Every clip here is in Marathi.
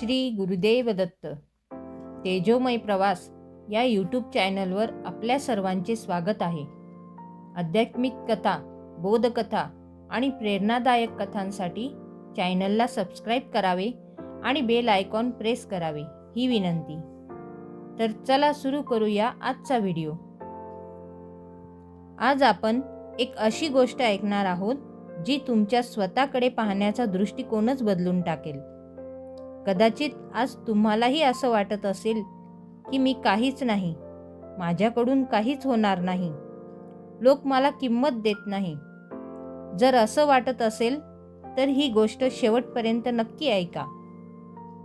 श्री गुरुदेव दत्त. तेजोमय प्रवास या यूट्यूब चॅनलवर आपल्या सर्वांचे स्वागत आहे. आध्यात्मिक कथा बोधकथा आणि प्रेरणादायक कथांसाठी चॅनलला सबस्क्राईब करावे आणि बेल आयकॉन प्रेस करावे ही विनंती. तर चला सुरू करूया आजचा व्हिडिओ आज आपण एक अशी गोष्ट ऐकणार आहोत जी तुमच्या स्वतःकडे पाहण्याचा दृष्टिकोनच बदलून टाकेल. कदाचित आज तुम्हालाही असं वाटत असेल की मी काहीच नाही. माझ्याकडून काहीच होणार नाही. लोक मला किंमत देत नाही. जर असं वाटत असेल तर ही गोष्ट शेवटपर्यंत नक्की ऐका.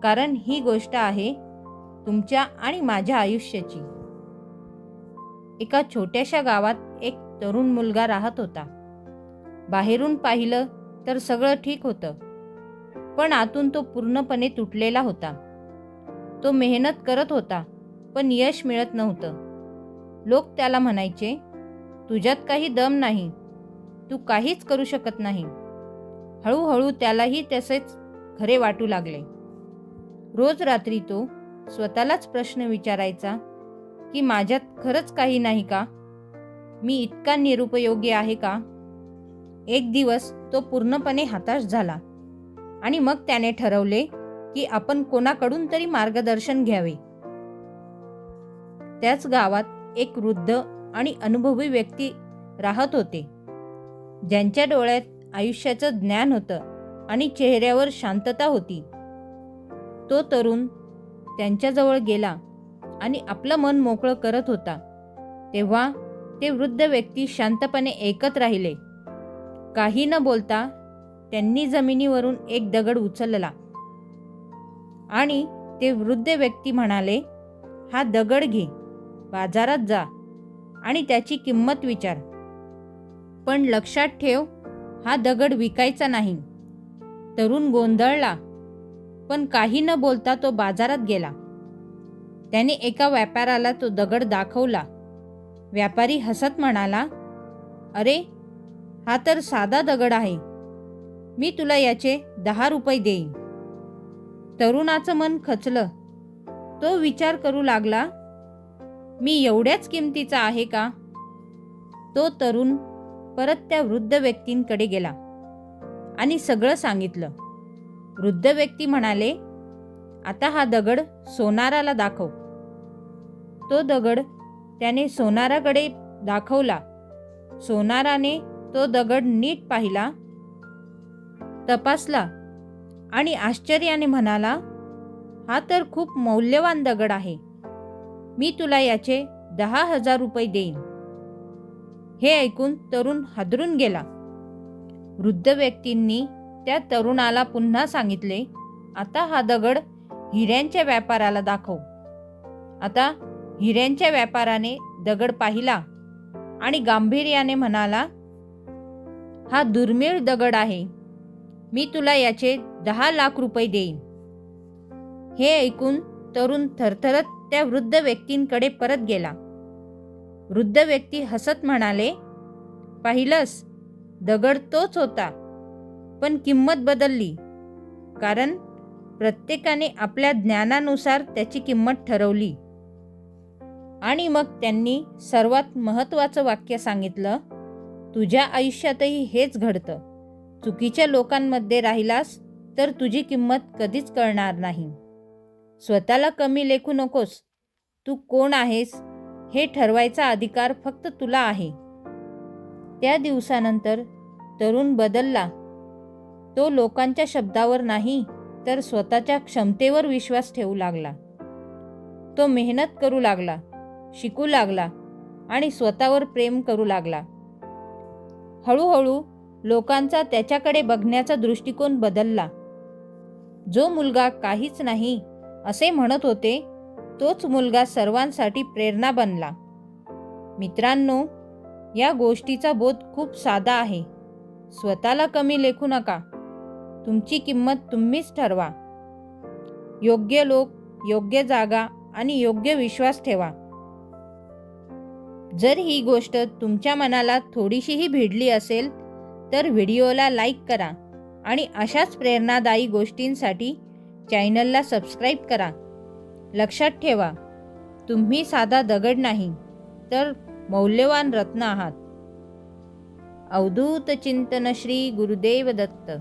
कारण ही गोष्ट आहे तुमच्या आणि माझ्या आयुष्याची. एका छोट्याशा गावात एक तरुण मुलगा राहत होता. बाहेरून पाहिलं तर सगळं ठीक होतं. पण आतून तो पूर्णपणे तुटलेला होता. तो मेहनत करत होता पण यश मिळत नव्हतं. लोक त्याला म्हणायचे तुझ्यात काही दम नाही. तू काहीच करू शकत नाही. हळूहळू त्यालाही तसेच खरे वाटू लागले. रोज रात्री तो स्वतःलाच प्रश्न विचारायचा की माझ्यात खरंच काही नाही का? मी इतका निरुपयोगी आहे का? एक दिवस तो पूर्णपणे हताश झाला. आणि मग त्याने ठरवले की आपण कोणाकडून तरी मार्गदर्शन घ्यावे. त्याच गावात एक वृद्ध आणि अनुभवी व्यक्ती राहत होते. ज्यांच्या डोळ्यात आयुष्याचं ज्ञान होतं आणि चेहऱ्यावर शांतता होती. तो तरुण त्यांच्याजवळ गेला आणि आपलं मन मोकळं करत होता. तेव्हा ते वृद्ध व्यक्ती शांतपणे ऐकत राहिले. काही न बोलता त्यांनी जमिनीवरून एक दगड उचलला. आणि ते वृद्ध व्यक्ती म्हणाले हा दगड घे बाजारात जा आणि त्याची किंमत विचार. पण लक्षात ठेव हा दगड विकायचा नाही. तरुण गोंधळला पण काही न बोलता तो बाजारात गेला. त्याने एका व्यापाराला तो दगड दाखवला. व्यापारी हसत म्हणाला अरे हा तर साधा दगड आहे. मी तुला याचे दहा रुपये देईन. तरुणाचं मन खचलं. तो विचार करू लागला मी एवढ्याच किमतीचा आहे का? तो तरुण परत त्या वृद्ध व्यक्तींकडे गेला आणि सगळं सांगितलं. वृद्ध व्यक्ती म्हणाले आता हा दगड सोनाराला दाखव. तो दगड त्याने सोनाराकडे दाखवला. सोनाराने तो दगड नीट पाहिला. तपासला आणि आश्चर्याने म्हणाला हा तर खूप मौल्यवान दगड आहे. मी तुला याचे दहा हजार रुपये देईन. हे ऐकून तरुण हादरून गेला. वृद्ध व्यक्तींनी त्या तरुणाला पुन्हा सांगितले आता हा दगड हिऱ्यांच्या व्यापाराला दाखव. आता हिऱ्यांच्या व्यापाराने दगड पाहिला आणि गांभीर्याने म्हणाला हा दुर्मिळ दगड आहे. मी तुला याचे दहा लाख रुपये देईन. हे ऐकून तरुण थरथरत त्या वृद्ध व्यक्तींकडे परत गेला. वृद्ध व्यक्ती हसत म्हणाले पाहिलंस दगड तोच होता पण किंमत बदलली. कारण प्रत्येकाने आपल्या ज्ञानानुसार त्याची किंमत ठरवली. आणि मग त्यांनी सर्वात महत्त्वाचं वाक्य सांगितलं तुझ्या आयुष्यातही हेच घडतं. चुकीच्या लोकांमध्ये राहिलास तर तुझी किंमत कधीच कळणार नाही. स्वतःला कमी लेखू नकोस. तू कोण आहेस हे ठरवायचा अधिकार फक्त तुला आहे. त्या दिवसानंतर तरुण बदलला. तो लोकांच्या शब्दावर नाही तर स्वतःच्या क्षमतेवर विश्वास ठेवू लागला. तो मेहनत करू लागला शिकू लागला आणि स्वतःवर प्रेम करू लागला. हळूहळू लोकांचा त्याच्याकडे बघण्याचा दृष्टिकोन बदलला. जो मुलगा काहीच नाही असे म्हणत होते तोच मुलगा सर्वांसाठी प्रेरणा बनला. मित्रांनो या गोष्टीचा बोध खूप साधा आहे. स्वतःला कमी लेखू नका. तुमची किंमत तुम्हीच ठरवा. योग्य लोक योग्य जागा आणि योग्य विश्वास ठेवा. जर ही गोष्ट तुमच्या मनाला थोडीशीही भिडली असेल तर व्हिडिओला लाईक करा आणि अशाच प्रेरणादायी गोष्टींसाठी चॅनलला सबस्क्राईब करा. लक्षात ठेवा तुम्ही साधा दगड नाही तर मौल्यवान रत्न आहात. अवधूत चिंतन श्री गुरुदेव दत्त.